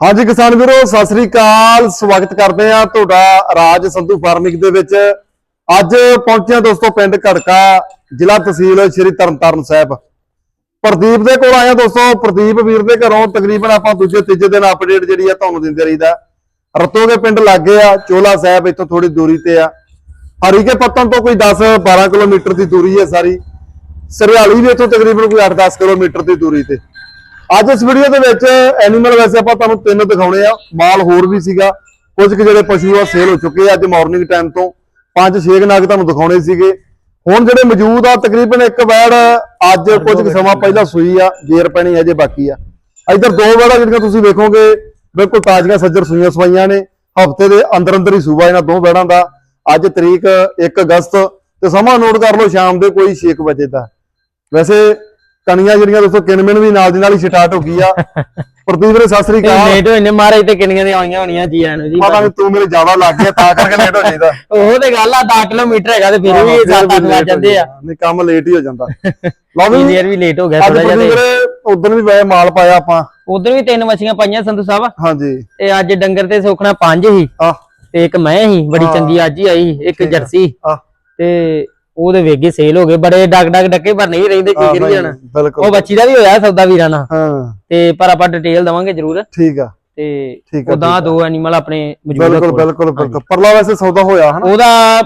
ਹਾਂਜੀ ਕਿਸਾਨ ਵੀਰੋ, ਸਤਿ ਸ੍ਰੀ ਅਕਾਲ। ਸਵਾਗਤ ਕਰਦੇ ਆ ਤੁਹਾਡਾ ਰਾਜ ਸੰਧੂ ਫਾਰਮਿੰਗ ਦੇ ਵਿੱਚ। ਅੱਜ ਪਹੁੰਚਿਆ ਦੋਸਤੋ ਪਿੰਡ ਘੜਕਾ, ਜ਼ਿਲ੍ਹਾ ਤਹਿਸੀਲ ਸ਼੍ਰੀ ਤਰਨਤਾਰਨ ਸਾਹਿਬ। ਪ੍ਰਦੀਪ ਦੇ ਕੋਲ ਆਇਆ ਦੋਸਤੋ। ਪ੍ਰਦੀਪ ਵੀਰ ਦੇ ਘਰੋਂ ਤਕਰੀਬਨ ਆਪਾਂ ਦੂਜੇ, ਤੀਜੇ ਦਿਨ ਅਪਡੇਟ ਜਿਹੜੀ ਆ ਤੁਹਾਨੂੰ ਦਿੰਦੇ ਰਹੀਦਾ। ਰਤੋ ਪਿੰਡ ਲੱਗੇ ਆ, ਚੋਲਾ ਸਾਹਿਬ ਇੱਥੋਂ ਥੋੜੀ ਦੂਰੀ ਤੇ ਆ। ਹਰੀਕੇ ਪੱਤਨ ਤੋਂ ਕੋਈ 10 12 ਕਿਲੋਮੀਟਰ ਦੀ ਦੂਰੀ ਹੈ ਸਾਰੀ। ਸਰਿਆਲੀ ਵੀ ਇੱਥੋਂ ਤਕਰੀਬਨ ਕੋਈ 8-10 ਕਿਲੋਮੀਟਰ ਦੀ ਦੂਰੀ ਤੇ। ਅੱਜ ਇਸ ਵੀਡੀਓ ਦੇ ਵਿੱਚ ਐਨੀਮਲ ਵੈਸੇ ਆਪਾਂ ਤੁਹਾਨੂੰ ਤਿੰਨ ਦਿਖਾਉਣੇ ਆ। ਮਾਲ ਹੋਰ ਵੀ ਸੀਗਾ। ਕੁਝ ਕੁ ਜਿਹੜੇ ਪਸ਼ੂ ਆ ਸੇਲ ਹੋ ਚੁੱਕੇ ਆ ਅੱਜ ਮਾਰਨਿੰਗ ਟਾਈਮ ਤੋਂ। ਪੰਜ, ਛੇ ਕੁ ਤੁਹਾਨੂੰ ਦਿਖਾਉਣੇ ਸੀਗੇ। ਹੁਣ ਜਿਹੜੇ ਮੌਜੂਦ ਆ, ਤਕਰੀਬਨ ਇੱਕ ਵੈੜ ਅੱਜ ਕੁਝ ਕੁ ਸਮਾਂ ਪਹਿਲਾਂ ਸੂਈ ਆ, ਗੇਰ ਪੈਣੀ ਹਜੇ ਬਾਕੀ ਆ। ਇੱਧਰ ਦੋ ਵੈੜਾਂ ਜਿਹੜੀਆਂ ਤੁਸੀਂ ਵੇਖੋਗੇ, ਬਿਲਕੁਲ ਤਾਜ਼ੀਆਂ ਸੱਜਰ ਸੂਈਆਂ ਸਵਾਈਆਂ ਨੇ। ਹਫ਼ਤੇ ਦੇ ਅੰਦਰ ਅੰਦਰ ਹੀ ਸੂਬਾ ਇਹਨਾਂ ਦੋ ਵੈੜਾਂ ਦਾ। ਅੱਜ ਤਰੀਕ 1 ਅਗਸਤ ਤੇ ਸਮਾਂ ਨੋਟ ਕਰ ਲਓ, ਸ਼ਾਮ ਦੇ ਕੋਈ 6 ਵਜੇ ਦਾ। ਵੈਸੇ ਕਣੀਆਂ ਜਿਹੜੀਆਂ ਦੋਸਤੋ ਕਿਨਮਿਨ ਵੀ ਨਾਲ ਦੀ ਨਾਲ ਹੀ ਸਟਾਰਟ ਹੋ ਗਈ ਆ। ਪ੍ਰਦੀਪ ਵੀਰੇ ਸਤਿ ਸ੍ਰੀ ਅਕਾਲ। ਲੇਟ ਹੋਏ ਨੇ ਮਹਾਰਾਜ ਤੇ ਕਿੰਨੀਆਂ ਦੇ ਆਈਆਂ ਹੋਣੀਆਂ ਜੀ ਆਨ ਜੀ। ਪਤਾ ਨਹੀਂ ਤੂੰ ਮੇਰੇ ਜ਼ਿਆਦਾ ਲੱਗ ਗਿਆ ਤਾਂ ਕਰਕੇ ਲੇਟ ਹੋ ਜਾਈਦਾ। ਉਹ ਤੇ ਗੱਲ ਆ 10 ਕਿਲੋਮੀਟਰ ਹੈਗਾ ਤੇ ਫਿਰ ਵੀ 7-8 ਵੱਜ ਜਾਂਦੇ ਆ। ਨਹੀਂ ਕੰਮ ਲੇਟ ਹੀ ਹੋ ਜਾਂਦਾ। ਲਓ ਵੀ ਇੰਜੀਨੀਅਰ ਵੀ ਲੇਟ ਹੋ ਗਿਆ ਥੋੜਾ ਜਿਹਾ ਤੇ। ਉਦੋਂ ਵੀ ਵੈਸੇ ਮਾਲ ਪਾਇਆ ਆਪਾਂ। ਉਧਰ ਵੀ ਤਿੰਨ ਮੱਛੀਆਂ ਪਾਈਆਂ ਸੰਧੂ ਸਾਹਿਬ। ਹਾਂਜੀ। ਤੇ ਅੱਜ ਡੰਗਰ ਤੇ ਸੁਖਣਾ ਪੰਜ ਹੀ। ਆ ਤੇ ਇੱਕ ਮੈਂ ਹੀ ਬੜੀ। ਚੰਗੀ ਅੱਜ ਹੀ ਆਈ ਇੱਕ। ਜਰਸੀ। ਆ ਤੇ ਉਹਦੇ ਵੇਗੇ ਸੇਲ ਹੋ ਗਏ ਬੜੇ ਡਗ ਡਗ ਡੱਕੇ ਪਰ ਨਹੀਂ ਰਹਿੰਦੇ ਕੀ ਕਰੀ ਜਾਣਾ। ਬਿਲਕੁਲ। ਉਹ ਬੱਚੀ ਦਾ ਵੀ ਹੋਇਆ ਸੌਦਾ ਵੀਰਾਂ ਨਾਲ। ਹਾਂ। ਤੇ ਪਰ ਆਪਾਂ ਡਿਟੇਲ ਦਵਾਂਗੇ ਜ਼ਰੂਰ। ਠੀਕ ਆ। ਤੇ ਉਦਾਂ ਦੋ ਐਨੀਮਲ ਆਪਣੇ ਮੌਜੂਦ ਬਿਲਕੁਲ ਕੋਲ। ਬਿਲਕੁਲ ਬਿਲਕੁਲ। ਪਰਲਾ ਵੈਸੇ ਸੌਦਾ ਹੋਇਆ ਹਨਾ? ਉਹਦਾ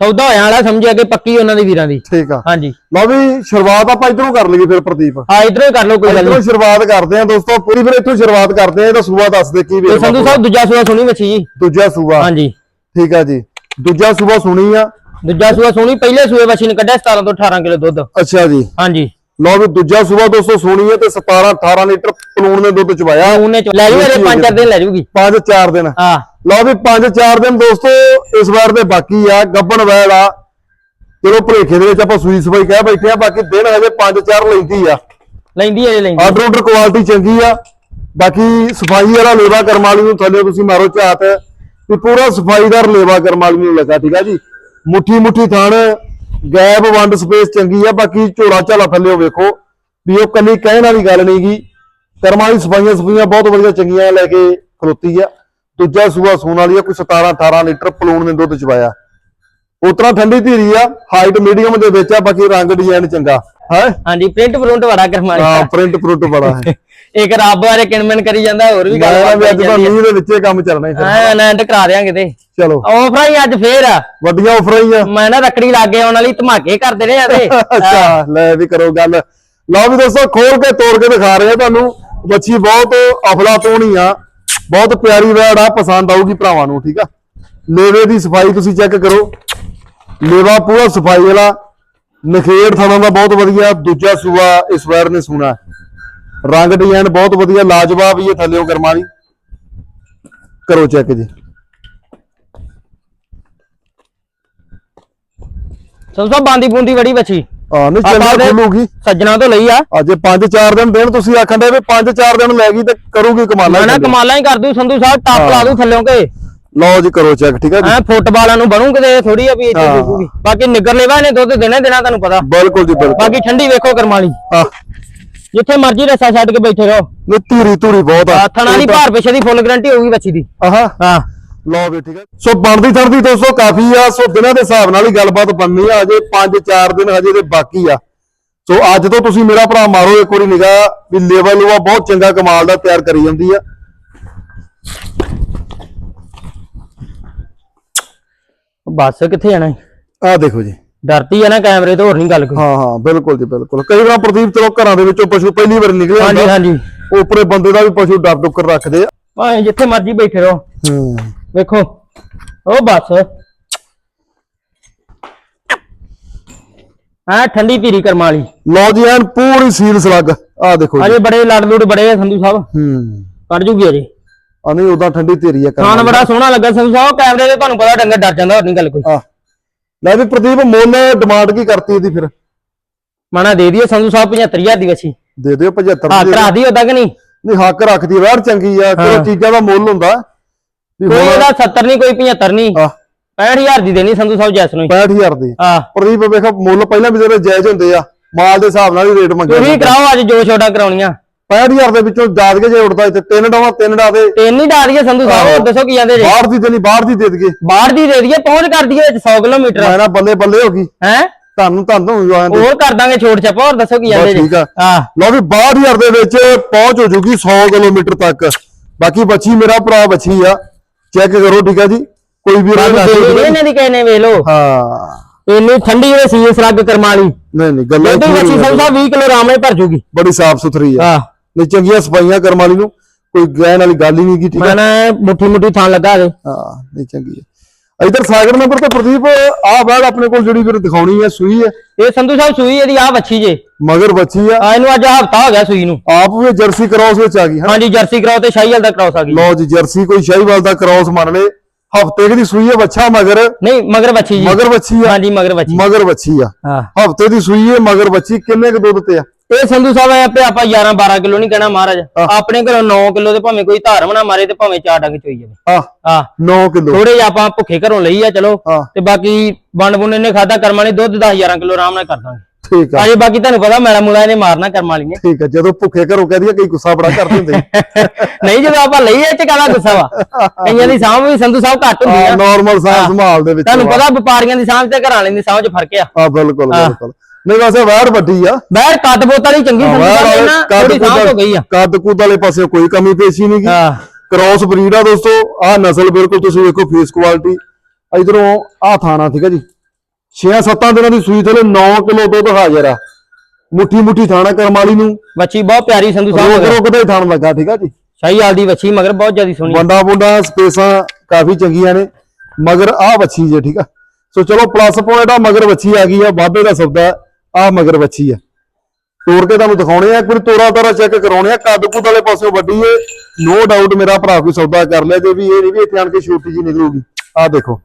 ਸੌਦਾ ਹੋਇਆ ਵਾਲਾ ਸਮਝਿਆ ਕਿ ਪੱਕੀ ਉਹਨਾਂ ਦੇ ਵੀਰਾਂ ਦੀ। ਠੀਕ ਆ। ਹਾਂਜੀ। ਲਓ ਵੀ ਸ਼ੁਰੂਆਤ ਆਪਾਂ ਇਧਰੋਂ ਕਰ ਲਈਏ ਫਿਰ ਪ੍ਰਦੀਪ। ਹਾਂ ਇਧਰੋਂ ਕਰ ਲਓ ਕੋਈ ਗੱਲ ਇਧਰੋਂ ਨਹੀਂ। ਸ਼ੁਰੂਆਤ ਕਰਦੇ ਆ ਦੋਸਤੋ ਪੂਰੀ ਫਿਰ ਇੱਥੋਂ ਸ਼ੁਰੂਆਤ ਕਰਦੇ ਆ ਇਹਦਾ ਸੂਆ ਦੱਸ ਦੇ ਕੀ ਵੇਖ ਸੰਧੂ ਸਾਹਿਬ ਦੂਜਾ ਸੂਆ ਸੁਣੀ ਮੱਛੀ ਜੀ? ਦੂਜਾ ਸੂਆ। ਹਾਂਜੀ। ਠੀਕ ਆ ਜੀ। ਦੂਜਾ ਸੂਆ ਸੁਣੀ ਆ। ਦੂਜਾ ਸੂਆ ਸੁਣੀ ਪਹਿਲੇ ਸੂਏ ਮੱਛੀ ਨੇ ਕੱਢਿਆ 17 ਤੋਂ 18 ਕਿਲੋ ਦੁੱਧ। ਅੱਛਾ ਜੀ। ਹਾਂਜੀ। ਲਓ ਵੀ ਦੂਜਾ ਸੂਆ ਦੋਸਤੋ ਸੁਣੀ ਹੈ ਤੇ 17 18 ਲੀਟਰ ਪਲੂਣ ਦੇ ਦੁੱਧ ਚਵਾਇਆ। ਉਹਨੇ ਲੈ ਜੂ ਪੰਜ ਚਾਰ ਦਿਨ ਲੈ ਜੂਗੀ। ਪੰਜ ਚਾਰ ਦਿਨ। ਹਾਂ। ਲਓ ਵੀ ਪੰਜ ਚਾਰ ਦਿਨ ਦੋਸਤੋ ਇਸ ਵਾਰ ਦੇ ਬਾਕੀ ਆ ਗੱਬਣ ਵੈੜ ਆ। ਚਲੋ ਭਲੇਖੇ ਦੇ ਵਿੱਚ ਆਪਾਂ ਸੂਈ ਸਫ਼ਾਈ ਕਹਿ ਬੈਠੇ ਆ ਬਾਕੀ ਦਿਨ ਹਜੇ ਪੰਜ ਚਾਰ ਲੈਂਦੀ ਆ। ਲੈਂਦੀ ਹੈ ਲੈਂਦੀ ਆਰਡਰ ਆਰਡਰ ਕੁਆਲਿਟੀ ਚੰਗੀ ਆ। ਬਾਕੀ ਸਫ਼ਾਈ ਵਾਲਾ ਲੇਵਾ ਕਰਮ ਵਾਲੀ ਨੂੰ ਥੱਲੇ ਤੁਸੀਂ ਮਾਰੋ ਝਾਤ। ਵੀ ਪੂਰਾ ਸਫਾਈਦਾਰ ਲੇਵਾ ਕਰਮ ਵਾਲੀ ਨੂੰ ਲੱਗਾ ਠੀਕ ਆ ਜੀ? ਮੁੱਠੀ ਮੁੱਠੀ ਥਣ ਗੈਪ ਵੰਡ ਸਪੇਸ ਚੰਗੀ ਆ ਬਾਕੀ ਝੋਲਾ ਝਾਲਾ ਥੱਲੇ ਵੇਖੋ ਵੀ ਉਹ ਕੱਲੀ ਕਹਿਣ ਵਾਲੀ ਗੱਲ ਨਹੀਂ ਗੀ। ਕਰਮ ਵਾਲੀ ਸਫਾਈਆਂ ਸਫਾਈਆਂ ਬਹੁਤ ਵਧੀਆ ਚੰਗੀਆਂ ਲੈ ਕੇ ਖਲੋਤੀ ਆ। ਦੂਜਾ ਸੂਆ ਸੂਣ ਵਾਲੀ ਆ ਕੋਈ 17 18 ਲੀਟਰ ਪਲੂਣ ਦੇ ਦੁੱਧ ਚਵਾਇਆ ਉਤਰਾ ਠੰਡੀ ਧੀਰੀ ਆ ਹਾਈਟ ਮੀਡੀਅਮ ਦੇ ਵਿੱਚ ਆ ਬਾਕੀ ਰੰਗ ਡਿਜ਼ਾਈਨ ਚੰਗਾ। ਹੈ? ਹਾਂਜੀ ਪ੍ਰਿੰਟ ਪ੍ਰਿੰਟ ਬੜਾ ਕਰਮਾਲੀ ਹਾਂ ਪ੍ਰਿੰਟ ਪ੍ਰਿੰਟ ਬੜਾ ਹੈ। ਇੱਕ ਰੱਬ ਬਾਰੇ ਕਿਣਮਨ ਕਰੀ ਜਾਂਦਾ ਹੋਰ ਵੀ ਗੱਲ ਵੀ ਅੱਜ ਤਾਂ ਮੀਂਹ ਦੇ ਵਿੱਚੇ ਕੰਮ ਚੱਲਣਾ ਹੀ ਫਿਰ। ਹਾਂ ਅਨੰਦ ਕਰਾ ਦਿਆਂਗੇ ਤੇ। ਚਲੋ। ਆਫਰਾਂ ਹੀ ਅੱਜ ਫੇਰ। ਆ ਵੱਡੀਆਂ ਆਫਰਾਂ ਹੀ ਆ। ਮੈਂ ਨਾ ਰੱਖੜੀ ਲੱਗੇ ਆਉਣ ਵਾਲੀ ਧਮਾਕੇ ਕਰਦੇ ਰਹੇ ਆ ਤੇ। ਅੱਛਾ ਲੈ ਵੀ ਕਰੋ ਗੱਲ। ਲਓ ਵੀ ਦੋਸਤੋ ਖੋਲ ਕੇ ਤੋੜ ਕੇ ਦਿਖਾ ਰਹੇ ਆ ਤੁਹਾਨੂੰ। ਬੱਚੀ ਬਹੁਤ ਅਫਲਾ ਤੋਣੀ ਆ। ਬਹੁਤ ਪਿਆਰੀ ਵੈੜ ਆ ਪਸੰਦ ਆਊਗੀ ਭਰਾਵਾਂ ਨੂੰ ਠੀਕ ਆ? ਲੇਵੇ ਦੀ ਸਫ਼ਾਈ ਤੁਸੀਂ ਚੈੱਕ ਕਰੋ। ਲੇਵਾ ਪੂਰਾ ਸਫ਼ਾਈ ਵਾਲਾ। ਨਖੇੜ ਥਾਣਾ ਦਾ ਬਹੁਤ ਵਧੀਆ। ਦੂਜਾ ਸੂਆ ਇਸ ਵੈੜ ਨੇ ਸੁਣਾ। ਰੰਗ ਡਿਜ਼ਾਈਨ ਬਹੁਤ ਵਧੀਆ ਲਾਜਵਾਬ ਹੀ ਇਹ ਥੱਲੇੋਂ ਕਰਮਾਂ ਦੀ। ਕਰੋ ਚੈੱਕ ਜੀ। ਸਭ ਤੋਂ ਬਾਂਦੀ ਬੂੰਦੀ ਬੜੀ ਬੱਚੀ। ਆ ਨਹੀਂ ਦੇ- ਖੁੱਲੂਗੀ। ਸੱਜਣਾ ਤੋਂ ਲਈ ਆ। ਅੱਜ 5-4 ਦਿਨ ਦੇਣ ਤੁਸੀਂ ਆਖਣ ਦੇ ਵੀ 5-4 ਦਿਨ ਲੈ ਗਈ ਤੇ ਕਰੂਗੀ ਕਮਾਲਾਂ ਹੀ ਨਾ। ਕਮਾਲਾਂ ਹੀ ਕਰ ਦੂ ਸੰਧੂ ਸਾਹਿਬ ਟੱਪ ਲਾ ਦੂ ਥੱਲਿਓਂ ਕੇ। ਲਓ ਜੀ ਕਰੋ ਚੈੱਕ ਠੀਕ ਹੈ ਜੀ। ਐ ਫੁੱਟਬਾਲਾਂ ਨੂੰ ਬਣੂ ਕਿਤੇ ਥੋੜੀ ਆ ਵੀ ਇੱਥੇ ਹਾਂ। ਡੁੱਬੂਗੀ ਬਾਕੀ ਨਿੱਗਰ ਲੈਵਾ ਨੇ ਦੁੱਧ ਦੇਣਾ ਹੀ ਦੇਣਾ ਤੁਹਾਨੂੰ ਪਤਾ। ਬਿਲਕੁਲ ਜੀ ਬਿਲਕੁਲ। ਬਾਕੀ ਠੰਡੀ ਵੇਖੋ ਕਰਮਾਲੀ ਆ ਜਿੱਥੇ ਮਰਜ਼ੀ ਰਸਾ ਛੱਡ ਕੇ ਬੈਠੇ ਰਹੋ। ਇਹ ਧੂਰੀ ਧੂਰੀ ਬਹੁਤ ਆ। ਥਣਾ ਦੀ ਭਾਰ ਪਿਛੇ ਦੀ ਫੁੱਲ ਗਰੰਟੀ ਹੋਊਗੀ ਬੱਚੀ ਦੀ। ਆਹਾ। ਹਾਂ। ਲਓ ਵੀ ਠੀਕ ਹੈ ਸੋ ਬਣਦੀ ਥੜਦੀ ਦੋਸਤੋ ਕਾਫੀ ਆ। ਸੋ ਦਿਨਾਂ ਦੇ ਹਿਸਾਬ ਨਾਲ ਹੀ ਗੱਲਬਾਤ ਬਣਨੀ ਆ। ਅਜੇ 5-4 ਦਿਨ ਹਜੇ ਦੇ ਬਾਕੀ ਆ। ਸੋ ਅੱਜ ਤੋਂ ਤੁਸੀਂ ਮੇਰਾ ਭਰਾ ਮਾਰੋ ਇੱਕ ਵਾਰੀ ਨਿਗਾਹ ਵੀ ਲੈਵਲ ਉਹ ਬਹੁਤ ਚੰਗਾ ਕਮਾਲ ਦਾ ਤਿਆਰ ਕਰੀ ਜਾਂਦੀ ਆ। ਬੱਸ ਕਿੱਥੇ ਜਾਣਾ ਆਹ ਦੇਖੋ ਜੀ। ਡਰਤੀ ਆ ਨਾ ਕੈਮਰੇ ਤੋਂ ਹੋਰ ਨਹੀਂ ਗੱਲ ਕੋਈ। ਹਾਂ ਹਾਂ ਬਿਲਕੁਲ ਜੀ ਬਿਲਕੁਲ। ਕਈ ਵਾਰ ਪ੍ਰਦੀਪ ਚਲੋ ਘਰਾਂ ਦੇ ਵਿੱਚੋਂ ਪਸ਼ੂ ਪਹਿਲੀ ਵਾਰ ਨਿਕਲੇ ਹਾਂਜੀ ਹਾਂਜੀ। ਉਪਰੇ ਬੰਦੇ ਦਾ ਵੀ ਪਸ਼ੂ ਡਰ ਡੁੱਕਰ ਰੱਖਦੇ ਆ। ਭਾਵੇਂ ਜਿੱਥੇ ਮਰਜ਼ੀ ਬੈਠੇ ਰਹੋ। ਹੂੰ। ਵੇਖੋ ਉਹ ਬੱਸ। ਹਾਂ ਠੰਡੀ ਧੀਰੀ ਕਰਮਾਂ ਵਾਲੀ। ਲਓ ਜੀ ਐਨ ਪੂਰੀ ਸੀਲ ਸਲੱਗ। ਆ ਦੇਖੋ ਜੀ। ਅਜੇ ਬੜੇ ਲੜ ਲੁੜ ਬੜੇ ਆ ਸੰਧੂ ਸਾਹਿਬ। ਹੂੰ। ਕੱਢ ਜੂਗੀ ਅਜੇ। ਆ ਨਹੀਂ ਉਦਾਂ ਠੰਡੀ ਧੀਰੀ ਆ ਖਾਣ ਬੜਾ ਸੋਹਣਾ ਲੱਗਾ ਸੰਧੂ ਸਾਹਿਬ ਕੈਮਰੇ ਤੇ ਤੁਹਾਨੂੰ ਪਤਾ ਡੰਗਰ ਡਰ ਜਾਂਦਾ ਹੋਰ ਨਹੀਂ ਗੱਲ ਕੋਈ। ਆ ਲੈ ਵੀ ਪ੍ਰਦੀਪ ਮੁੱਲ ਡਿਮਾਂਡ ਕੀ ਕਰਤੀ ਇਹਦੀ ਫਿਰ? ਮਾਣਾ ਦੇ ਦਈਏ ਸੰਧੂ ਸਾਹਿਬ 75000 ਦੀ ਵਸੀ। ਦੇ ਦਿਓ 75 ਹਾਂ ਕਰਾ ਦੀ ਉਦਾਂ ਕਿ ਨਹੀਂ? ਨਹੀਂ ਹੱਕ ਰੱਖਦੀ ਵੈਰ ਚੰਗੀ ਆ ਚਲੋ। ਚੀਜ਼ਾਂ ਦਾ ਮੁੱਲ ਹੁੰਦਾ। ਕੋਈ ਇਹਦਾ 70 ਨਹੀਂ ਕੋਈ 75 ਨਹੀਂ। ਆ 65000 ਦੀ ਦੇਣੀ ਸੰਧੂ ਸਾਹਿਬ ਜੈਸ ਨੂੰ 65000 ਦੀ। ਹਾਂ। ਪ੍ਰਦੀਪ ਵੇਖੋ ਮੁੱਲ ਪਹਿਲਾਂ ਵੀ ਜਿਹੜੇ ਜਾਇਜ਼ ਹੁੰਦੇ ਆ ਮਾਲ ਦੇ ਹਿਸਾਬ ਨਾਲ ਹੀ ਰੇਟ ਮੰਗਿਆ ਤੁਸੀਂ। ਕਰਾਓ ਅੱਜ ਜੋ ਛੋਟਾ ਕਰਾਉਣੀਆਂ। 65000 ਦੇ ਵਿੱਚੋਂ ਜਾਦ ਕੇ ਜੇ ਉੜਦਾ ਇੱਥੇ ਤਿੰਨ ਡਾਵਾਂ ਤਿੰਨ ਡਾ ਦੇ। ਤਿੰਨ ਹੀ ਡਾਰੀਏ ਸੰਧੂ ਸਾਹਿਬ ਹੋਰ ਦੱਸੋ ਕੀ ਜਾਂਦੇ ਜੀ? ਬਾਹਰ ਦੀ ਨਹੀਂ ਬਾਹਰ ਦੀ ਦੇ ਦਈਏ। ਬਾਹਰ ਦੀ ਦੇ ਦਈਏ ਪਹੁੰਚ ਕਰ ਦਈਏ 100 ਕਿਲੋਮੀਟਰ। ਮੈਂ ਨਾ ਬੱਲੇ ਬੱਲੇ ਹੋ ਗਈ। ਹੈ? ਤੁਹਾਨੂੰ ਤੁਹਾਨੂੰ ਹੋ ਜਾਂਦੇ ਹੋਰ ਕਰ ਦਾਂਗੇ ਛੋਟ ਛਾਪਾ ਹੋਰ ਦੱਸੋ ਕੀ ਜਾਂਦੇ ਜੀ? ਠੀਕ ਆ। ਲਓ ਵੀ 62000 ਦੇ ਵਿੱਚ ਪਹੁੰਚ ਹੋ ਜੂਗੀ 100 ਕਿਲੋਮੀਟਰ ਤੱਕ। ਬਾਕੀ ਬੱਚੀ ਮੇਰਾ ਭਰਾ ਬੱਚੀ ਆ। ਚੈੱਕ ਕਰੋ ਠੀਕ ਆ ਜੀ। ਕੋਈ ਵੀ ਇਹਨਾਂ ਦੀ ਕਹਿੰਨੇ ਵੇਖ ਲੋ ਹਾਂ। ਇੰਨੀ ਠੰਡੀ ਹੋਏ ਸੀਸ ਰੱਗ ਕਰਮਾਲੀ ਨਹੀਂ ਨਹੀਂ ਗੱਲਾਂ ਪੂਰੀਆਂ ਬੱਚੀ ਸੰਧੂ ਸਾਹਿਬ 20 ਕਿਲੋ ਆਰਾਮ ਭਰ ਜੂਗੀ। ਬੜੀ ਸਾਫ਼ ਸੁਥਰੀ ਆ। ਹਾਂ। ਨਹੀਂ ਚੰਗੀਆਂ ਸਫਾਈਆਂ ਕਰਮ ਵਾਲੀ ਨੂੰ ਕੋਈ ਗੈਨ ਵਾਲੀ ਗੱਲ ਹੀ ਨਹੀਂ ਕੀ ਠੀਕ ਮੈਂ ਨਾ ਮੁੱਠੀ ਮੁੱਠੀ ਥਾਂ ਲੱਗਾ ਦੇ ਹਾਂ ਨਹੀਂ ਚੰਗੀ ਇਧਰ ਸਾਗਰ ਨੰਬਰ ਤੇ ਪ੍ਰਦੀਪ ਆ ਬਾੜ ਆਪਣੇ ਕੋਲ ਜਿਹੜੀ ਵੀਰ ਦਿਖਾਉਣੀ ਹੈ ਸੂਈ ਹੈ ਇਹ ਸੰਧੂ ਸਾਹਿਬ ਸੂਈ ਇਹਦੀ ਆ ਬੱਚੀ ਜੇ। ਮਗਰ ਬੱਚੀ ਆ। ਆ ਇਹਨੂੰ ਅੱਜ ਹਫਤਾ ਹੋ ਗਿਆ ਸੂਈ ਨੂੰ। ਆਪ ਵੀ ਜਰਸੀ ਕ੍ਰਾਸ ਵਿੱਚ ਆ ਗਈ ਹਾਂ ਹਾਂਜੀ ਜਰਸੀ ਕਰਾਓ ਤੇ ਸ਼ਾਹੀਵਾਲ ਦਾ ਕਰਾਓ ਆ ਗਈ। ਲਓ ਜੀ ਜਰਸੀ ਕੋਈ ਸ਼ਾਹੀਵਾਲ ਦਾ ਕ੍ਰਾਸ ਮੰਨ ਲੈ ਹਫ਼ਤੇ ਦੀ ਸੂਈ ਹੈ ਬੱਚਾ ਮਗਰ। ਨਹੀਂ ਮਗਰ ਬੱਚੀ ਜੀ। ਮਗਰ ਬੱਚੀ ਆ। ਹਾਂਜੀ ਮਗਰ ਬੱਚੀ ਮਗਰ ਬੱਚੀ ਆ। ਹਾਂ। ਹਫ਼ਤੇ ਦੀ ਸੂਈ ਹੈ ਮਗਰ ਬੱਚੀ ਕਿੰਨੇ ਕੁ ਦੁੱਧ ਤੇ ਆ? ਇਹ ਸੰਧੂ ਸਾਹਿਬ ਐ ਆਪੇ ਆਪਾਂ 11 12 ਕਿਲੋ ਨਹੀਂ ਕਹਿਣਾ ਮਹਾਰਾਜ। ਆਪਣੇ ਘਰੋਂ 9 ਕਿਲੋ ਤੇ ਭਾਵੇਂ ਕੋਈ ਧਾਰਮ ਨਾ ਮਾਰੇ ਤੇ ਭਾਵੇਂ ਚਾਰ ਡੰਗ ਚੋਈ ਜਾਵੇ। ਆ ਆ 9 ਕਿਲੋ। ਥੋੜੇ ਜਿਹਾ ਆਪਾਂ ਭੁੱਖੇ ਘਰੋਂ ਲਈ ਆ ਚਲੋ। ਤੇ ਬਾਕੀ ਵੰਡ ਬੁੰਨ ਇਹਨੇ ਖਾਦਾ ਕਰਮਾਂ ਨੇ ਦੁੱਧ 10 11 ਕਿਲੋ ਆਰਾਮ ਨਾਲ ਕਰ ਦਾਂਗੇ। ਠੀਕ ਆ। ਅਜੇ ਬਾਕੀ ਤੁਹਾਨੂੰ ਪਤਾ ਮੈਲਾ ਮੁਲਾ ਇਹਨੇ ਮਾਰਨਾ ਕਰਮ ਵਾਲੀ ਨੇ। ਠੀਕ ਆ ਜਦੋਂ ਭੁੱਖੇ ਘਰੋਂ ਕਹਦੀ ਕਈ ਗੁੱਸਾ ਬੜਾ ਕਰਦੇ ਹੁੰਦੇ ਨਹੀਂ ਜਦੋਂ ਆਪਾਂ ਲਈਏ ਇਹ ਚ ਕਾਹਦਾ ਗੁੱਸਾ ਵਾ? ਕਈਆਂ ਦੀ ਸਾਂਭ ਵੀ ਸੰਧੂ ਸਾਹਿਬ ਘੱਟ ਹੁੰਦੀ ਆ। ਆ ਨਾਰਮਲ ਸਾਹ ਸੰਭਾਲ ਦੇ ਵਿੱਚ ਤੁਹਾਨੂੰ ਪਤਾ ਵਪਾਰੀਆਂ ਦੀ ਸਾਂਭ ਤੇ ਘਰਾਂ ਵਾਲਿਆਂ ਦੀ ਸਾਂਭ ਚ ਫ਼ਰਕ ਆ। ਆ ਬਿਲਕੁਲ ਬਿਲਕੁਲ। ਨਹੀਂ ਵੈਸੇ ਵਾੜ ਵੱਡੀ ਆ। ਬੈਰ ਕੱਦ ਬੋਤ ਵਾਲੀ ਚੰਗੀ ਸਾਹਿਬ ਨਾ ਥੋੜੀ ਸਾਂਭ ਹੋ ਗਈ ਆ। ਕੱਦ ਕੁੱਦ ਵਾਲੇ ਪਾਸੇ ਕੋਈ ਕਮੀ ਪੇਸ਼ੀ ਨਹੀਂ ਹਾਂ। ਕ੍ਰਾਸ ਬਰੀਡ ਆ ਦੋਸਤੋ ਆ ਨਸਲ ਬਿਲਕੁਲ ਤੁਸੀਂ ਵੇਖੋ ਫੇਸ ਕੁਆਲਿਟੀ ਇਧਰੋਂ ਆ ਥਾਣਾ ਠੀਕ ਆ ਜੀ। 6-7 ਦਿਨਾਂ ਦੀ ਸੂਈ ਥਲੇ 9 ਕਿਲੋ ਦੁੱਧ ਹਾਜ਼ਰ ਆ। ਮੁੱਠੀ ਮੁੱਠੀ ਥਾਣਾ ਕਰਮਾਲੀ ਨੂੰ। ਬੱਚੀ ਬਹੁਤ ਪਿਆਰੀ ਸੰਧੂ ਸਾਹਿਬ ਰੋਕ ਰੋਕ ਤੇ ਥਾਣ ਲੱਗਾ ਠੀਕ ਆ ਜੀ। ਸ਼ਾਹੀਵਾਲ ਦੀ ਬੱਚੀ ਮਗਰ ਬਹੁਤ ਜਿਆਦੀ ਸੋਹਣੀ ਬੰਡਾ ਬੁੰਡਾ ਸਪੇਸਾਂ ਕਾਫੀ ਚੰਗੀਆਂ ਨੇ ਮਗਰ ਆ ਬੱਚੀ ਜੇ ਠੀਕ ਆ। ਸੋ ਚਲੋ ਪਲੱਸ ਪੁਆਇੰਟ ਆ ਮਗਰ ਬੱਚੀ ਆ ਗਈ ਆ ਬਾਬੇ ਦਾ ਸੌਦਾ। ਆ ਮਗਰ ਬੱਚੀ ਆ। ਤੋੜ ਕੇ ਤੁਹਾਨੂੰ ਦਿਖਾਉਣੇ ਆ ਵਾਰੀ ਤੋਰਾ ਤਾਰਾ ਚੈੱਕ ਕਰਾਉਣੇ ਆ ਕੱਦ ਕੁੱਦ ਵਾਲੇ ਪਾਸਿਓਂ ਵੱਡੀ ਏ। ਨੋ ਡਾਊਟ ਮੇਰਾ ਭਰਾ ਕੋਈ ਸੌਦਾ ਕਰ ਲਿਆ ਜੇ ਵੀ ਇਹ ਨਹੀਂ ਵੀ ਇੱਥੇ ਆਣ ਕੇ ਛੋਟੀ ਜੀ ਨਿਕਲੂਗੀ। ਆ ਦੇਖੋ।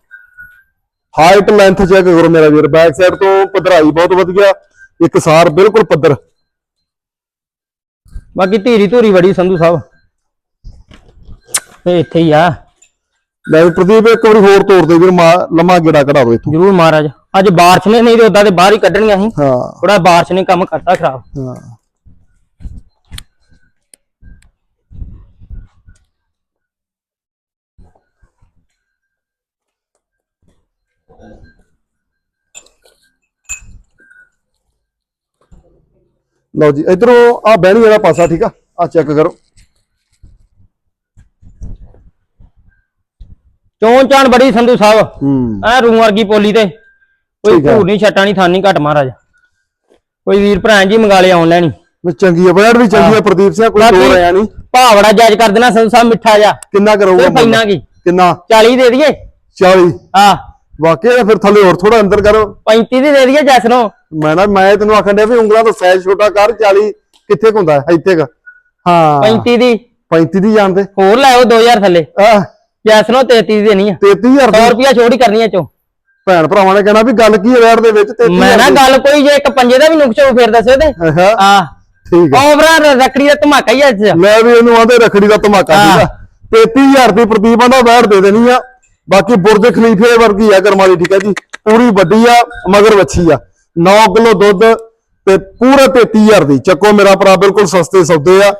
ਹਾਈਟ ਲੈਂਥ ਚੈੱਕ ਕਰੋ ਮੇਰਾ ਵੀਰ ਬੈਕ ਸਾਈਡ ਤੋਂ ਪਧਰਾਈ ਬਹੁਤ ਵਧੀਆ ਇੱਕ ਸਾਰ ਬਿਲਕੁਲ ਪੱਧਰ। ਬਾਕੀ ਧੀਰੀ ਧੂਰੀ ਬੜੀ ਸੰਧੂ ਸਾਹਿਬ। ਇਹ ਇੱਥੇ ਹੀ ਆ। ਲੈ ਪ੍ਰਦੀਪ ਇੱਕ ਵਾਰੀ ਹੋਰ ਤੋੜ ਦੇ ਵੀਰ ਲੰਮਾ ਗੇੜਾ ਕਢਾ ਦੋ ਇੱਥੋਂ। ਜਰੂਰ ਮਹਾਰਾਜ। ਅੱਜ ਬਾਰਿਸ਼ ਨੇ ਨਹੀਂ ਤੇ ਉਦਾਂ ਤੇ ਬਾਹਰ ਹੀ ਕੱਢਣੀਆਂ ਸੀ। ਹਾਂ। ਥੋੜਾ ਬਾਰਿਸ਼ ਨੇ ਕੰਮ ਕਰਤਾ ਖਰਾਬ। ਹਾਂ। ਲਓ ਜੀ ਇਧਰੋਂ ਆ ਬਹਿਣੀ ਵਾਲਾ ਪਾਸਾ ਠੀਕ ਆ? ਆ ਚੈੱਕ ਕਰੋ। ਚੋਣ ਚਾਣ ਬੜੀ ਸੰਧੂ ਸਾਹਿਬ। ਹੂੰ। ਐ ਰੂ ਵਰਗੀ ਪੋਲੀ ਤੇ। ਕੋਈ। ਧੂੜ ਨਹੀਂ ਛੱਟਾਂ ਨਹੀਂ ਥਾਨੀ ਘਟ ਮਹਾਰਾਜ। ਕੋਈ ਵੀਰ ਭਰਾ ਜੀ ਮੰਗਾ ਲਿਆ ਆਨਲਾਈਨ ਹੀ। ਵੀ ਚੰਗੀ ਆ ਬੈਡ ਵੀ ਚੰਗੀ ਆ ਪ੍ਰਦੀਪ ਸਿੰਘ ਕੋਈ ਤੋੜ ਆਇਆ ਨਹੀਂ ਭਾਵੜਾ ਜਾਇਜ਼ ਕਰ ਦੇਣਾ ਸੰਧੂ ਸਾਹਿਬ ਮਿੱਠਾ ਜਾ ਕਿੰਨਾ ਕਰੋਗੇ ਸਿਰਫ ਇੰਨਾ ਕੀ? ਕਿੰਨਾ? 40 ਦੇ ਦਈਏ? 40 ਆ ਵਾਕਿਆ ਇਹ ਫਿਰ ਥੱਲੇ ਹੋਰ ਥੋੜਾ ਅੰਦਰ ਕਰੋ। 35 ਦੀ ਦੇ ਦਈਏ ਜੈਸ ਨੂੰ। ਮੈਂ ਨਾ ਮੈਂ ਤੈਨੂੰ ਆਖਣ ਡਿਆ ਵੀ ਉਂਗਲਾਂ ਤੋਂ ਸਾਈਜ਼ ਛੋਟਾ ਕਰ 40 ਕਿੱਥੇ ਕੁ ਹੁੰਦਾ? ਹੈ ਇੱਥੇ ਕ। ਹਾਂ। 35 ਦੀ। 35 ਦੀ ਜਾਣਦੇ ਹੋਰ ਲੈ ਆਓ 2000 ਥੱਲੇ। ਆ ਜੈਸ ਨੂੰ 33 ਦੀ ਦੇਣੀ ਆ। 33000 100 ਦੀ। ਰੁਪਿਆ ਛੋੜ ਹੀ ਕਰਨੀ ਆ ਚੋ ਭੈਣ ਭਰਾਵਾਂ ਨੇ ਕਹਿਣਾ ਵੀ ਗੱਲ ਕੀ ਹੈ ਵੈਟ ਦੇ ਵਿੱਚ 33000 ਮੈਂ ਨਾ। ਗੱਲ ਕੋਈ ਜੇ ਇੱਕ ਪੰਜੇ ਦਾ ਵੀ ਨੁਕਸ ਹੋ ਫੇਰ ਦੱਸਿਓ ਤੇ। ਆ ਠੀਕ ਹੈ। ਓਵਰਾ ਰੱਕੜੀ ਦਾ ਧਮਾਕਾ ਹੀ ਅੱਜ। ਮੈਂ ਵੀ ਇਹਨੂੰ ਆਂਦੇ ਰਖੜੀ ਦਾ ਧਮਾਕਾ। ਸੀਗਾ 33000 ਦੀ ਪ੍ਰਦੀਪਾਂ ਦਾ ਵੈਟ ਦੇ ਦੇਣੀ ਆ। ਬਾਕੀ ਬੁਰਜ ਖਲੀਫੇ ਵਰਗੀ ਆ ਕਰਮਾਲੀ ਠੀਕ ਹੈ ਜੀ। ਪੂਰੀ ਵੱਡੀ ਆ ਮਗਰ ਵੱਛੀ ਆ। 9 ਕਿਲੋ ਦੁੱਧ ਤੇ ਪੂਰਾ 33000 ਦੀ। ਚੱਕੋ ਮੇਰਾ ਭਰਾ ਬਿਲਕੁਲ ਸਸਤੇ ਸੌਦੇ ਆ।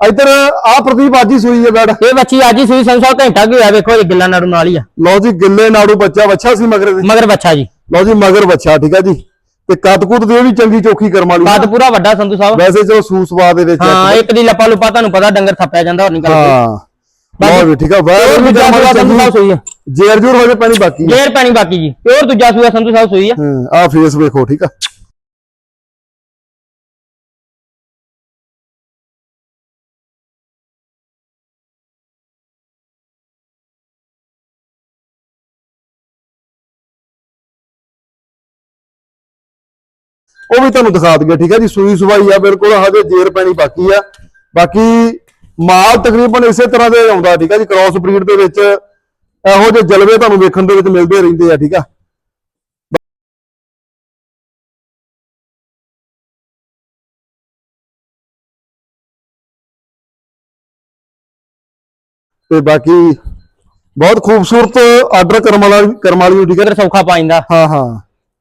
ਇੱਧਰ ਆ ਪ੍ਰਦੀਪ ਅੱਜ ਹੀ ਸੂਈ ਹੈ ਵੈਟ ਇਹ ਬੱਚੀ ਅੱਜ ਹੀ ਸੂਈ ਸੰਸਾ ਘੰਟਾ ਕੀ ਹੋਇਆ ਵੇਖੋ ਇਹ ਗਿੱਲਾ ਨਾੜੂ ਨਾਲ ਹੀ ਆ। ਲਓ ਜੀ ਗਿੱਲੇ ਨਾੜੂ ਬੱਚਾ ਬੱਚਾ ਸੀ ਮਗਰ ਦੇ ਮਗਰ ਬੱਚਾ ਜੀ। ਲਓ ਜੀ ਮਗਰ ਬੱਚਾ ਠੀਕ ਆ ਜੀ। ਤੇ ਕੱਦ-ਕੁੱਦ ਦੀ ਵੀ ਚੰਗੀ ਚੋਖੀ ਕਰਮ ਵਾਲੀ। ਕੱਦ ਪੂਰਾ ਵੱਡਾ ਸੰਧੂ ਸਾਹਿਬ। ਵੈਸੇ ਜੋ ਸੂਸਵਾ ਦੇ ਵਿੱਚ ਹਾਂ ਇੱਕ। ਦੀ ਲੱਪਾ ਲੁਪਾ ਤੁਹਾਨੂੰ ਪਤਾ ਡੰਗਰ ਥੱਪਿਆ ਜਾਂਦਾ ਹੋਰ ਨਹੀਂ ਗੱਲ ਹਾਂ। ਲਓ ਵੀ ਠੀਕ ਆ ਵੈਸੇ ਹੋਰ ਵੀ ਵਾਲੀ ਸੰਧੂ ਸਾਹਿਬ ਸੂਈ ਆ। ਜੇਰ ਜੂਰ ਹੋ ਜੇ ਪੈਣੀ ਬਾਕੀ। ਜੇਰ ਪੈਣੀ ਬਾਕੀ ਜੀ। ਪਿਓਰ ਦੂਜਾ ਸੂਆ ਸੰਧੂ ਸਾਹਿਬ ਸੂਈ ਆ। ਹਾਂ ਆ ਫੇਸ ਵੇਖੋ ਠੀਕ ਆ। ਉਹ ਵੀ ਤੁਹਾਨੂੰ ਦਿਖਾ ਦਈਏ ਠੀਕ ਹੈ ਜੀ? ਸੂਈ ਸਵਾਈ ਆ ਬਿਲਕੁਲ ਹਜੇ ਜੇਰ ਪੈਣੀ ਬਾਕੀ ਆ। ਬਾਕੀ ਮਾਲ ਤਕਰੀਬਨ ਇਸੇ ਤਰ੍ਹਾਂ ਦੇ ਆਉਂਦਾ ਠੀਕ ਹੈ ਜੀ? ਕ੍ਰਾਸ ਬਰੀਡ ਦੇ ਵਿੱਚ ਇਹੋ ਜਿਹੇ ਜਲਵੇ ਤੁਹਾਨੂੰ ਵੇਖਣ ਦੇ ਵਿੱਚ ਮਿਲਦੇ ਰਹਿੰਦੇ ਆ ਠੀਕ ਆ? ਤੇ ਬਾਕੀ ਬਹੁਤ ਖੂਬਸੂਰਤ ਆਰਡਰ ਕਰਮ ਵਾਲਾ ਕਰਮ ਵਾਲੀ ਠੀਕ ਹੈ ਸੌਖਾ ਪਾਇੰਦਾ ਹਾਂ ਹਾਂ।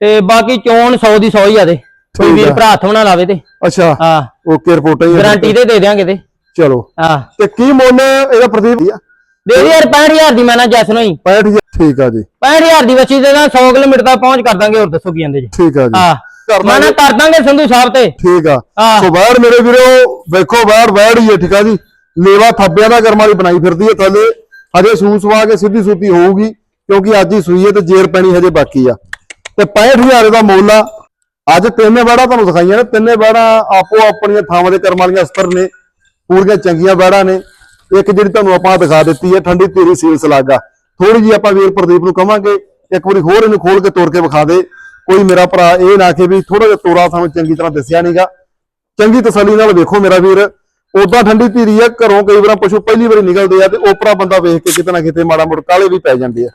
ਤੇ ਬਾਕੀ ਚੋਣ 100 ਦੀ 100 ਹੀ ਆ ਦੇ ਕੋਈ ਵੀਰ। ਭਰਾ ਹੱਥ ਬਣਾ ਲਾਵੇ ਤੇ। ਅੱਛਾ ਹਾਂ। ਓਕੇ ਰਿਪੋਰਟਾਂ ਹੀ। ਗਾਰੰਟੀ ਤੇ ਦੇ ਦਿਆਂਗੇ ਤੇ। ਚਲੋ। ਹਾਂ। ਤੇ ਕੀ ਮੁੱਲ ਇਹਦਾ ਪ੍ਰਦੀਪ? ਆ ਦੇ ਦੇ ਯਾਰ 65000 ਦੀ ਮੈਂ ਨਾ ਜੈਸ ਨੂੰ ਹੀ। 65000 ਠੀਕ ਆ ਜੀ। 65000 ਦੀ ਬੱਚੀ ਦੇ ਦਾਂ 100 ਕਿਲੋਮੀਟਰ ਤੱਕ ਪਹੁੰਚ ਕਰ ਦਾਂਗੇ ਹੋਰ ਦੱਸੋ ਕੀ ਜਾਂਦੇ ਜੀ। ਠੀਕ ਆ ਜੀ। ਹਾਂ। ਮੈਂ ਨਾ ਕਰ ਦਾਂਗੇ ਸੰਧੂ ਸਾਹਿਬ ਤੇ। ਠੀਕ ਆ। ਹਾਂ। ਸੋ ਬਾਹਰ ਮੇਰੇ ਵੀਰੋ ਵੇਖੋ ਬਾਹਰ ਬਾਹਰ ਹੀ ਹੈ ਠੀਕ ਆ ਜੀ। ਲੇਵਾ ਥੱਬਿਆਂ ਦਾ ਕਰਮ ਵਾਲੀ ਬਣਾਈ ਫਿਰਦੀ ਹੈ ਥੱਲੇ। ਹਜੇ ਸੂ ਸਵਾ ਕੇ ਸਿੱਧੀ ਸੁੱਤੀ ਹੋਊਗੀ ਕਿਉਂਕਿ ਅੱਜ ਹੀ ਸੂਈ ਹੈ ਤੇ ਜੇਰ ਪੈਣੀ ਹਜੇ ਬਾਕੀ ਆ। ਤੇ 65000 ਦਾ ਮੁੱਲ ਆ। ਅੱਜ ਤਿੰਨੇ ਬਾੜਾ ਤੁਹਾਨੂੰ ਦਿਖਾਈਆਂ ਨੇ, ਤਿੰਨੇ ਬਾੜਾ ਆਪੋ ਆਪਣੀਆਂ ਥਾਵਾਂ ਦੇ ਕਰਮ ਵਾਲੀਆਂ ਅਸਤਰ ਨੇ, ਪੂਰੀਆਂ ਚੰਗੀਆਂ ਬਾੜਾ ਨੇ। ਇੱਕ ਜਿਹੜੀ ਤੁਹਾਨੂੰ ਆਪਾਂ ਦਿਖਾ ਦਿੱਤੀ ਹੈ, ਠੰਡੀ ਤੇਰੀ ਸੀਲਸ ਲਾਗਾ ਥੋੜੀ ਜੀ ਆਪਾਂ ਵੀਰ ਪ੍ਰਦੀਪ ਨੂੰ ਕਵਾਂਗੇ, ਇੱਕ ਵਾਰੀ ਹੋਰ ਇਹਨੂੰ ਖੋਲ ਕੇ ਤੋੜ ਕੇ ਵਿਖਾ ਦੇ। ਕੋਈ ਮੇਰਾ ਭਰਾ ਇਹ ਨਾ ਕਿ ਵੀ ਥੋੜਾ ਜਿਹਾ ਤੋਰਾ ਸਾਨੂੰ ਚੰਗੀ ਤਰ੍ਹਾਂ ਦੱਸਿਆ ਨਹੀਂਗਾ ਚੰਗੀ ਤਸੱਲੀ ਨਾਲ ਵੇਖੋ ਮੇਰਾ ਵੀਰ ਉਦਾਂ ਠੰਡੀ ਧੀਰੀ ਆ, ਘਰੋਂ ਕਈ ਵਾਰ ਪਸ਼ੂ ਪਹਿਲੀ ਵਾਰੀ ਨਿਕਲਦੇ ਆ ਤੇ ਓਪਰਾ ਬੰਦਾ ਵੇਖ ਕੇ ਕਿਤੇ ਨਾ ਕਿਤੇ ਮਾੜਾ ਮੋੜ ਕਾਲੇ ਵੀ ਪੈ ਜਾਂਦੇ ਆ।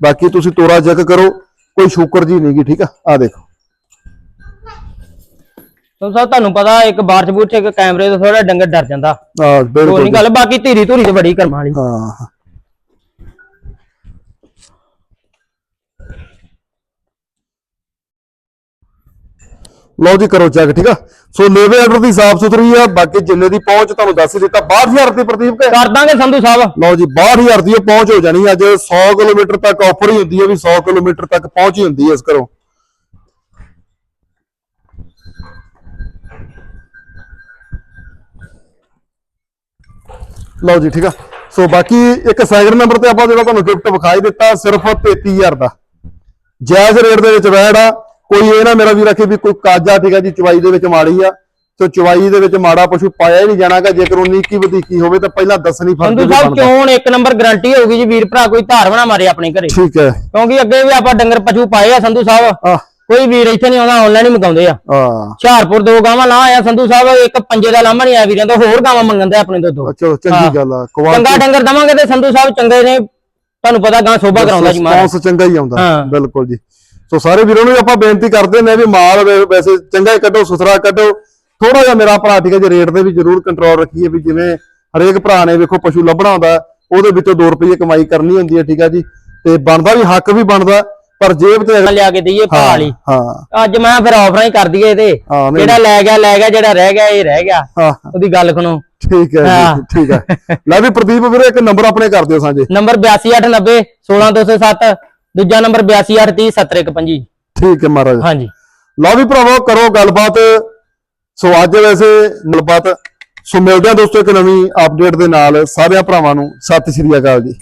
ਬਾਕੀ ਤੁਸੀਂ ਤੋਰਾ ਚੈੱਕ ਕਰੋ, ਕੋਈ ਸ਼ੂਕਰ ਜੀ ਨਹੀਂਗੀ ਠੀਕ ਆ? ਆ ਦੇਖੋ। ਸੰਧੂ ਸਾਹਿਬ ਤੁਹਾਨੂੰ ਪਤਾ ਇੱਕ ਬਾਰਚ ਬੂਚ ਇੱਕ ਕੈਮਰੇ ਤੋਂ ਥੋੜਾ ਡੰਗਰ ਡਰ ਜਾਂਦਾ। ਬਿਲਕੁਲ ਗੱਲ ਬਾਕੀ ਧੀਰੀ ਧੂਰੀ ਤੇ ਬੜੀ ਕਰਮਾਂ ਵਾਲੀ। ਹਾਂ ਲਓ ਜੀ ਕਰੋ ਚੈੱਕ ਠੀਕ ਆ? ਸੋ ਲੇਵੇ ਆਰਡਰ ਦੀ ਸਾਫ਼ ਸੁਥਰੀ ਆ ਬਾਕੀ ਜਿੰਨੇ ਦੀ ਪਹੁੰਚ ਤੁਹਾਨੂੰ ਦੱਸ ਹੀ ਦਿੱਤਾ 62000 ਦੀ ਪ੍ਰਦੀਪ ਕੇ। ਕਰ ਦਾਂਗੇ ਸੰਧੂ ਸਾਹਿਬ। ਲਓ ਜੀ 62000 ਦੀ ਇਹ ਪਹੁੰਚ ਹੋ ਜਾਣੀ ਅੱਜ 100 ਕਿਲੋਮੀਟਰ ਤੱਕ ਆਫਰ ਹੀ ਹੁੰਦੀ ਹੈ ਵੀ 100 ਕਿਲੋਮੀਟਰ ਤੱਕ ਪਹੁੰਚ ਹੀ ਹੁੰਦੀ ਹੈ ਇਸ ਘਰੋਂ। ਲਓ ਜੀ ਠੀਕ ਆ। ਸੋ ਬਾਕੀ ਇੱਕ ਸੈਕਿੰਡ ਨੰਬਰ ਤੇ ਆਪਾਂ ਜਿਹੜਾ ਤੁਹਾਨੂੰ ਗਿਫਟ ਵਿਖਾਈ ਦਿੱਤਾ ਸਿਰਫ 33000 ਦਾ। ਜਾਇਜ਼ ਰੇਟ ਦੇ ਵਿੱਚ ਵੈੜ ਆ। ਕੋਈ ਇਹ ਨਾ ਮੇਰਾ ਵੀਰ ਆਖੇ ਵੀ ਕੋਈ ਕਾਜਾ ਠੀਕ ਆ ਜੀ ਚਵਾਈ ਦੇ ਵਿੱਚ ਮਾੜੀ ਆ। ਸੋ ਚਵਾਈ ਦੇ ਵਿੱਚ ਮਾੜਾ ਪਸ਼ੂ ਪਾਇਆ ਹੀ ਨਹੀਂ ਜਾਣਾਗਾ ਜੇਕਰ ਉਨੀ ਕੀ ਵਧੀਕੀ ਹੋਵੇ ਤਾਂ ਪਹਿਲਾਂ ਦੱਸਣੀ ਫਰਜ਼ ਸੰਧੂ ਵੀ ਸਾਹਿਬ ਬਣਦਾ। ਚੋਣ ਇੱਕ ਨੰਬਰ ਗਾਰੰਟੀ ਹੋਊਗੀ ਜੀ? ਵੀਰ ਭਰਾ ਕੋਈ ਧਾਰ ਬਣਾ ਮਾਰੇ ਆਪਣੇ ਘਰੇ। ਠੀਕ ਹੈ। ਕਿਉਂਕਿ ਅੱਗੇ ਵੀ ਆਪਾਂ ਡੰਗਰ ਪਸ਼ੂ ਪਾਏ ਆ ਸੰਧੂ ਸਾਹਿਬ। ਆ ਕੋਈ ਵੀਰ ਇੱਥੇ ਨਹੀਂ ਆਉਂਦਾ ਆਨਲਾਈਨ ਹੀ ਮੰਗਾਉਂਦੇ ਆ। ਆ ਹੁਸ਼ਿਆਰਪੁਰ ਦੋ ਗਾਵਾਂ ਲਾ ਆਇਆ ਸੰਧੂ ਸਾਹਿਬ ਇੱਕ ਪੰਜੇ ਦਾ ਲਾਮਾ ਨਹੀਂ ਆਇਆ ਵੀਰਾਂ ਤੋਂ ਹੋਰ ਗਾਵਾਂ ਮੰਗਣ ਦੇ ਆਪਣੇ ਤੋਂ ਦੋ। ਅੱਛਾ ਹਾਂ। ਚੰਗੀ ਗੱਲ ਆ ਚੰਗਾ ਡੰਗਰ ਦਵਾਂਗੇ ਤੇ ਸੰਧੂ ਸਾਹਿਬ ਚੰਗੇ ਨੇ ਤੁਹਾਨੂੰ ਪਤਾ ਗਾਂ ਸੋਭਾ ਕਰਾਉਂਦਾ ਜੀ ਮਹਾਰਾਜ। ਰਿਸਪੌਂਸ ਚੰਗਾ ਹੀ ਆਉਂਦਾ ਹਾਂ। ਬਿਲਕੁਲ ਜੀ। ਸੋ ਸਾਰੇ ਵੀਰਾਂ ਨੂੰ ਆਪਾਂ ਬੇਨਤੀ ਕਰਦੇ ਨੇ ਵੀ ਮਾਲ ਵੈਸੇ ਚੰਗਾ ਹੀ ਕੱਢੋ ਸੁਥਰਾ ਕੱਢੋ। ਥੋੜਾ ਜਿਹਾ ਮੇਰਾ ਭਰਾ ਠੀਕ ਹੈ ਜੀ ਰੇਟ ਦੇ ਵੀ ਜ਼ਰੂਰ ਕੰਟਰੋਲ ਰੱਖੀਏ ਵੀ ਜਿਵੇਂ ਹਰੇਕ ਭਰਾ ਨੇ ਵੇਖੋ ਪਸ਼ੂ ਲੱਭਣਾ ਹੁੰਦਾ ਉਹਦੇ ਵਿੱਚੋਂ 2 ਰੁਪਏ ਕਮਾਈ ਕਰਨੀ ਹੁੰਦੀ ਹੈ ਠੀਕ ਹੈ ਜੀ। ਤੇ ਬਣਦਾ ਵੀ ਹੱਕ ਵੀ ਬਣਦਾ ਪਰ ਜੇਬ ਤੇ ਅਗਲੇ- ਲਿਆ ਕੇ ਦਈਏ ਭਾ ਵਾਲੀ ਹਾਂ। ਅੱਜ ਮੈਂ ਫਿਰ ਆਫਰਾਂ ਹੀ ਕਰ ਦਈਏ ਇਹਦੇ। ਜਿਹੜਾ ਲੈ ਗਿਆ ਲੈ ਗਿਆ ਜਿਹੜਾ ਰਹਿ ਗਿਆ ਇਹ ਰਹਿ ਗਿਆ। ਉਹਦੀ ਗੱਲ ਸੁਣੋ। ਠੀਕ ਹੈ ਠੀਕ ਹੈ। ਲੈ ਵੀ ਪ੍ਰਦੀਪ ਵੀਰੇ ਇੱਕ ਨੰਬਰ ਆਪਣੇ ਕਰ ਦਿਓ ਸਾਂਝੇ। ਨੰਬਰ 8289 16207 ਦੂਜਾ ਨੰਬਰ 8283 7125 ਠੀਕ ਹੈ ਮਹਾਰਾਜ। ਹਾਂਜੀ। ਲਓ ਵੀ ਭਰਾਵੋ ਕਰੋ ਗੱਲਬਾਤ। ਸੋ ਅੱਜ ਵੈਸੇ ਗੱਲਬਾਤ। ਸੋ ਮਿਲਦੇ ਆ ਦੋਸਤੋ ਇੱਕ ਨਵੀਂ ਅਪਡੇਟ ਦੇ ਨਾਲ। ਸਾਰਿਆਂ ਭਰਾਵਾਂ ਨੂੰ ਸਤਿ ਸ਼੍ਰੀ ਅਕਾਲ ਜੀ।